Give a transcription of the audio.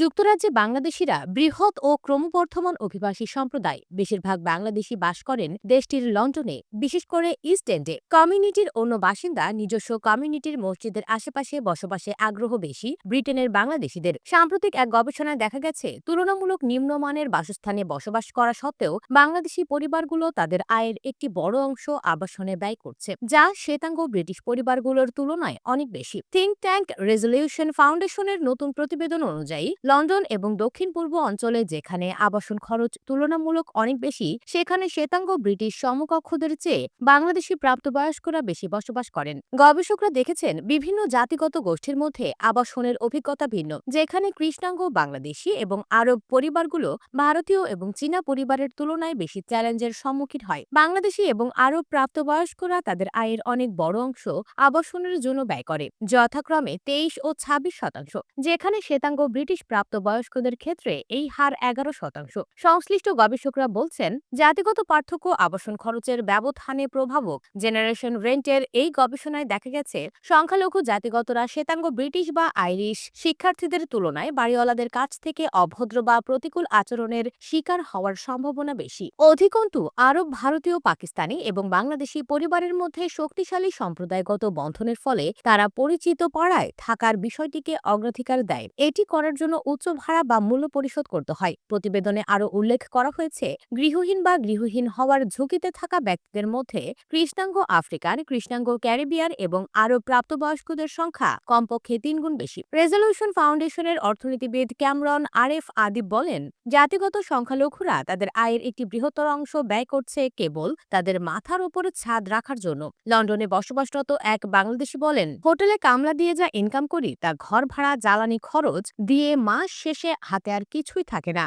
যুক্তরাজ্যে বাংলাদেশিরা বৃহৎ ও ক্রমবর্ধমান অভিবাসী সম্প্রদায়, বেশিরভাগ বাংলাদেশি বাস করেন দেশটির লন্ডনে, বিশেষ করে ইস্ট এন্ডে। কমিউনিটির অন্য বাসিন্দা নিজস্ব কমিউনিটির মসজিদের আশেপাশে বসবাসে আগ্রহ বেশি ব্রিটেনের বাংলাদেশিদের। সাম্প্রতিক এক গবেষণায় দেখা গেছে, তুলনামূলক নিম্নমানের বাসস্থানে বসবাস করা সত্ত্বেও বাংলাদেশি পরিবারগুলো তাদের আয়ের একটি বড় অংশ আবাসনে ব্যয় করছে, যা শ্বেতাঙ্গ ব্রিটিশ পরিবারগুলোর তুলনায় অনেক বেশি। থিঙ্ক ট্যাঙ্ক রেজলিউশন ফাউন্ডেশনের নতুন প্রতিবেদন অনুযায়ী লন্ডন এবং দক্ষিণ পূর্ব অঞ্চলে যেখানে আবাসন খরচ তুলনামূলক অনেক বেশি, সেখানে শ্বেতাঙ্গ ব্রিটিশ সমকক্ষদের চেয়ে বাংলাদেশি প্রাপ্তবয়স্করা বেশি বসবাস করেন। গবেষকরা দেখেছেন, বিভিন্ন জাতিগত গোষ্ঠীর মধ্যে আবাসনের অভিজ্ঞতা ভিন্ন, যেখানে কৃষ্ণাঙ্গ বাংলাদেশি এবং আরব পরিবারগুলো ভারতীয় এবং চীনা পরিবারের তুলনায় বেশি চ্যালেঞ্জের সম্মুখীন হয়। বাংলাদেশি এবং আরব প্রাপ্তবয়স্করা তাদের আয়ের অনেক বড় অংশ আবাসনের জন্য ব্যয় করে, যথাক্রমে তেইশ ও ছাব্বিশ শতাংশ, যেখানে শ্বেতাঙ্গ ব্রিটিশ প্রাপ্তবয়স্কদের ক্ষেত্রে এই হার এগারো শতাংশ। সংশ্লিষ্ট গবেষকরা বলছেন, জাতিগত পার্থক্য আবাসন খরচের ব্যবধানে প্রভাবক। জেনারেশন রেন্টের এই গবেষণায় দেখা গেছে, সংখ্যালঘু জাতিগতরা শ্বেতাঙ্গ ব্রিটিশ বা আইরিশ শিক্ষার্থীদের তুলনায় বাড়িওয়ালাদের কাছ থেকে অভদ্র বা প্রতিকূল আচরণের শিকার হওয়ার সম্ভাবনা বেশি। অধিকন্তু, আরব, ভারতীয়, পাকিস্তানি এবং বাংলাদেশি পরিবারের মধ্যে শক্তিশালী সম্প্রদায়গত বন্ধনের ফলে তারা পরিচিত পাড়ায় থাকার বিষয়টিকে অগ্রাধিকার দেয়। এটি করার জন্য উচ্চ ভাড়া বা মূল্য পরিশোধ করতে হয়। প্রতিবেদনে আরও উল্লেখ করা হয়েছে, গৃহহীন বা গৃহহীন হওয়ার ঝুঁকিতে থাকা ব্যক্তিদের মধ্যে কৃষ্ণাঙ্গ আফ্রিকান, কৃষ্ণাঙ্গ ক্যারিবিয়ান এবং আরও প্রাপ্তবয়স্কদের সংখ্যা কমপক্ষে তিনগুণ বেশি। রেজলিউশন ফাউন্ডেশনের অর্থনীতিবিদ ক্যামরন আরেফ আদিব বলেন, জাতিগত সংখ্যালঘুরা তাদের আয়ের একটি বৃহত্তর অংশ ব্যয় করছে কেবল তাদের মাথার উপরে ছাদ রাখার জন্য। লন্ডনে বসবাসরত এক বাংলাদেশি বলেন, হোটেলে কামলা দিয়ে যা ইনকাম করি তা ঘর ভাড়া জ্বালানি খরচ দিয়ে মাস শেষে হাতে আর কিছুই থাকে না।